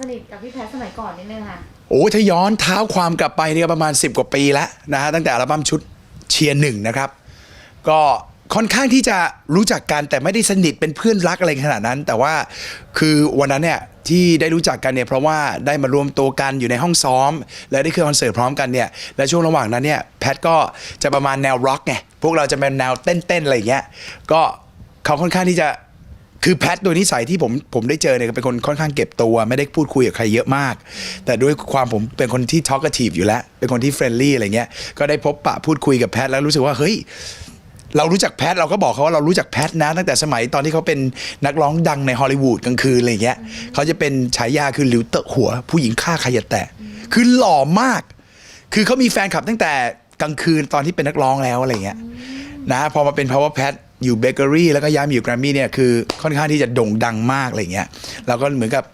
สนิทกับพี่แพทสมัยก่อนนิดนึงค่ะ โอ้ถ้าย้อนเท้าความกลับไปเนี่ยประมาณ 10 กว่าปีแล้วนะฮะตั้งแต่อัลบั้มชุดเชียร์หนึ่งนะครับ ก็ค่อนข้างที่จะรู้จักกันแต่ไม่ได้สนิทเป็นเพื่อนรักอะไรขนาดนั้น แต่ว่าคือวันนั้นเนี่ยที่ได้รู้จักกันเนี่ยเพราะว่าได้มารวมตัวกันอยู่ในห้องซ้อม และได้ขึ้นคอนเสิร์ตพร้อมกันเนี่ยและช่วงระหว่างนั้นเนี่ยแพทก็จะประมาณแนวร็อกไงพวกเราจะเป็นแนวเต้นๆอะไรอย่างเงี้ยก็เขาค่อนข้างที่จะ คือแพทโดยนิสัยที่ผมผมได้เจอเนี่ยเป็นคนค่อนข้างเก็บตัว ไม่ได้พูดคุยกับใครเยอะมาก แต่ด้วยความผมเป็นคนที่ talkative อยู่แล้ว เป็นคนที่ friendly อะไรเงี้ยก็ได้พบปะพูดคุยกับแพทแล้วรู้สึกว่าเฮ้ยเรารู้จักแพทเราก็บอกเขาว่าเรารู้จักแพทนะตั้งแต่สมัยตอนที่เขาเป็นนักร้องดังในฮอลลีวูดกลางคืนอะไรเงี้ยเขาจะเป็นฉายาคือหลิวเตอะหัว ผู้หญิงฆ่าใครอย่าแตะคือหล่อมาก คือเขามีแฟนคลับตั้งแต่กลางคืนตอนที่เป็นนักร้องแล้วอะไรเงี้ยนะพอมาเป็น power pat อยู่เบเกอรี่แล้วก็ย้ายมาอยู่แกรมมี่เนี่ยคือค่อนข้างที่จะโด่งดังมากอะไรเงี้ยเราก็เหมือนกับ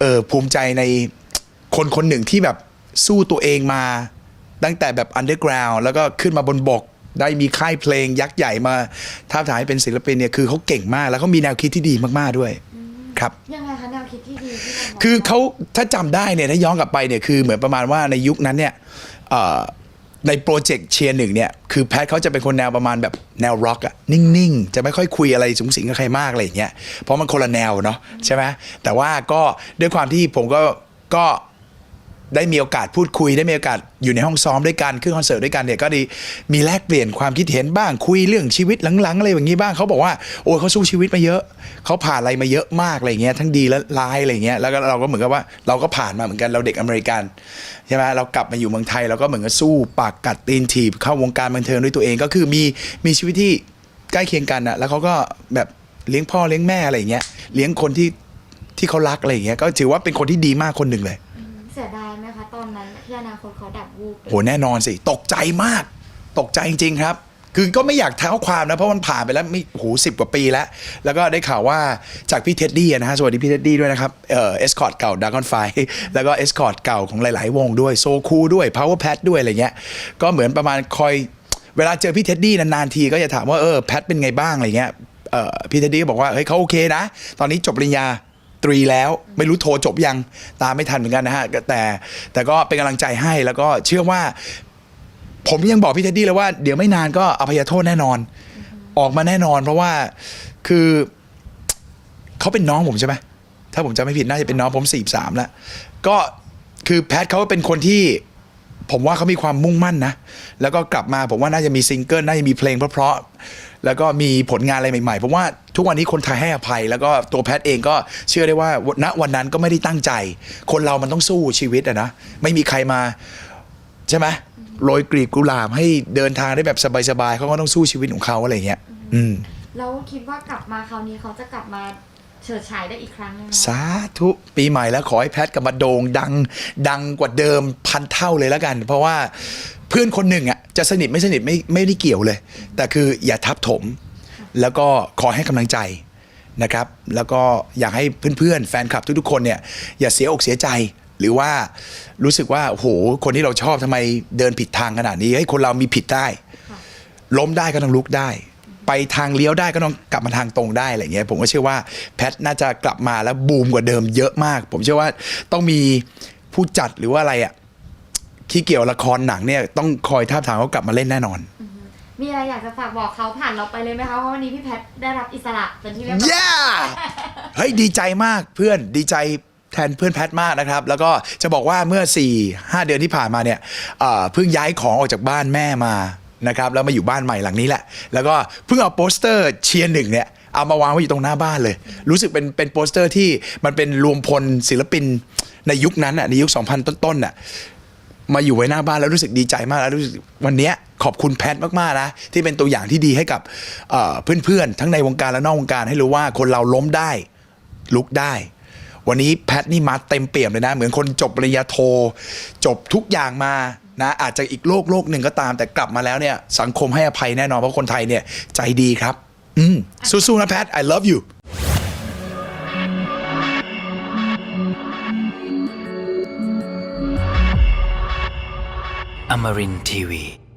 เออภูมิใจในคนคนหนึ่งที่แบบสู้ตัวเองมา ตั้งแต่แบบ underground แล้วก็ขึ้นมาบนบก ได้มีค่ายเพลงยักษ์ใหญ่มาท้าบทามให้เป็นศิลปินเนี่ยคือเขาเก่งมากแล้วเขามีแนวคิดที่ดีมากๆด้วย ครับ ยังไงคะแนวคิดที่ดีที่เรามงคือเขาถ้าจำได้เนี่ยถ้าย้อนกลับไปเนี่ยคือเหมือนประมาณว่าในยุคนั้นเนี่ยเอ่อ ในโปรเจกต์เชียร์หนึ่งเนี่ย คือแพทเขาจะเป็นคนแนวประมาณแบบแนวร็อกอะนิ่ง ๆ จะไม่ค่อยคุยอะไรสูงสิงกับใครมากอะไรอย่างเงี้ยเพราะมันคนละแนวเนาะใช่ไหมแต่ว่าก็ด้วยความที่ผมก็ก็ ได้มีโอกาสพูดคุยได้มีโอกาสอยู่ในห้องซ้อมด้วยกันขึ้นคอนเสิร์ตด้วยกันเนี่ยก็ดีมีแลกเปลี่ยนความคิดเห็นบ้างคุยเรื่องชีวิตหลังๆอะไรอย่างนี้บ้างเขาบอกว่าโอ้ยเขาสู้ชีวิตมาเยอะเขาผ่านอะไรมาเยอะมากอะไรเงี้ยทั้งดีและร้ายอะไรเงี้ยแล้วก็เราก็เหมือนกับว่าเราก็ผ่านมาเหมือนกันเราเด็กอเมริกันใช่ไหมเรากลับมาอยู่เมืองไทยเราก็เหมือนกับสู้ปากกัดตีนถีบเข้าวงการบันเทิงด้วยตัวเองก็คือมีมีชีวิตที่ใกล้เคียงกันอะแล้วเขาก็แบบเลี้ยงพ่อเลี้ยงแม่อะไรเงี้ยเลี้ยงคนที่ที่เขารักอะไรเงี้ยก็ถือว่าเป็นคนที่ดีมากคนหนึ่งเลยดายไหมคะต อนนั้นที่อนาคตเขาดับวูบโหแน่นอนสิ ตกใจมาก ตกใจจริง ๆ ครับ คือก็ไม่อยากเท้าความนะ เพราะมันผ่านไปแล้วไม่โหสิบกว่าปีแล้ว แล้วก็ได้ข่าวว่าจากพี่เท็ดดี้นะฮะสวัสดีพี่เท็ดดี้ด้วยนะครับ เอ่อเอสคอร์ดเก่าด a กอนไฟแล้วก็เอสคอร์ดเก่าของหลาย ๆ วงด้วยโซคูด้วย Power Pad ด้วยอะไรเงี้ยก็เหมือนประมาณคอยเวลาเจอพี่เท็ดดี้นาน ๆ ทีก็จะถามว่าเออแพทเป็นไงบ้างอะไรเงี้ยเอ่อพี่เท็ดดี้ก็บอกว่าเฮ้ยเขาโอเคนะ ตอนนี้จบปริญญา ตรีแล้วไม่รู้โทรจบยังตามไม่ทันเหมือนกันนะฮะแต่แต่ก็เป็นกำลังใจให้แล้วก็เชื่อว่า ผมยังบอกพี่เท็ดดี้เลยว่าเดี๋ยวไม่นานก็อภัยโทษแน่นอน ออกมาแน่นอน เพราะว่าคือเขาเป็นน้องผมใช่ไหมถ้าผมจำไม่ผิดน่าจะเป็นน้องผมสี่สามแล้วก็คือแพทเขาเป็นคนที่ ผมว่าเขามีความมุ่งมั่นนะ แล้วก็กลับมาผมว่าน่าจะมีซิงเกิลน่าจะมีเพลงเพราะๆแล้วก็มีผลงานอะไรใหม่ๆผมว่าทุกวันนี้คนไทยให้อภัย แล้วก็ตัวแพทเองก็เชื่อได้ว่าณวันนั้นก็ไม่ได้ตั้งใจ คนเรามันต้องสู้ชีวิตอะนะไม่มีใครมาใช่ไหมโรยกลีบกุหลาบให้เดินทางได้แบบสบายๆเขาก็ต้องสู้ชีวิตของเขาอะไรเงี้ย อืม แล้วคิดว่ากลับมาคราวนี้เขาจะกลับมา เฉิดฉายได้อีกครั้งหนึงไหมสาธุปีใหม่แล้วขอให้แพทกลับมาโด่งดัง ดังกว่าเดิมพันเท่าเลยแล้วกัน เพราะว่าเพื่อนคนหนึ่งอะจะสนิทไม่สนิทไม่ไม่ได้เกี่ยวเลย แต่คืออย่าทับถม แล้วก็ขอให้กำลังใจนะครับ แล้วก็อยากให้เพื่อนๆ แฟนคลับทุกๆคนเนี่ยอย่าเสียอกเสียใจ หรือว่ารู้สึกว่าโอ้โหคนที่เราชอบทำไมเดินผิดทางขนาดนี้ให้ยคนเรามีผิดได้ค่ะล้มได้ก็ต้องลุกได้ ไปทางเลี้ยวได้ก็ต้องกลับมาทางตรงได้อะไรเงี้ยผมก็เชื่อว่าแพทน่าจะกลับมาแล้วบูมกว่าเดิมเยอะมาก ผมเชื่อว่าต้องมีผู้จัดหรือว่าอะไรอะที่เกี่ยวละครหนังเนี่ยต้องคอยท้าบทามเขากลับมาเล่นแน่นอน มีอะไรอยากจะฝากบอกเขาผ่านเราไปเลยไหมคะเพราะวันนี้พี่แพทได้รับอิสระเป็นที่เรียบร้อย yeah เฮ้ยดีใจมากเพื่อนดีใจแทนเพื่อนแพทมากนะครับ แล้วก็จะบอกว่าเมื่อ 4 5 เดือนที่ผ่านมาเนี่ยเอ่อเพิ่งย้ายของออกจากบ้านแม่มา นะครับแล้วมาอยู่บ้านใหม่หลังนี้แหละ แล้วก็เพิ่งเอาโปสเตอร์เชียร์หนึ่งเนี่ยเอามาวางไว้อยู่ตรงหน้าบ้านเลย รู้สึกเป็นเป็นโปสเตอร์ที่มันเป็นรวมพลศิลปินในยุคนั้นอะในยุค 2000 ต้นๆอะมาอยู่ไว้หน้าบ้านแล้วรู้สึกดีใจมากแล้วรู้สึกวันเนี้ยขอบคุณแพทมากๆนะที่เป็นตัวอย่างที่ดีให้กับเอ่อเพื่อนๆ ทั้งในวงการและนอกวงการให้รู้ว่าคนเราล้มได้ลุกได้ วันนี้แพทนี่มาเต็มเปี่ยมเลยนะ เหมือนคนจบปริญญาโท จบทุกอย่างมา นะอาจจะอีกโลกโลกหนึ่งก็ตาม แต่กลับมาแล้วเนี่ยสังคมให้อภัยแน่นอนเพราะคนไทยเนี่ยใจดีครับ อืมสู้ๆนะแพท I love you Amarin Tiwi.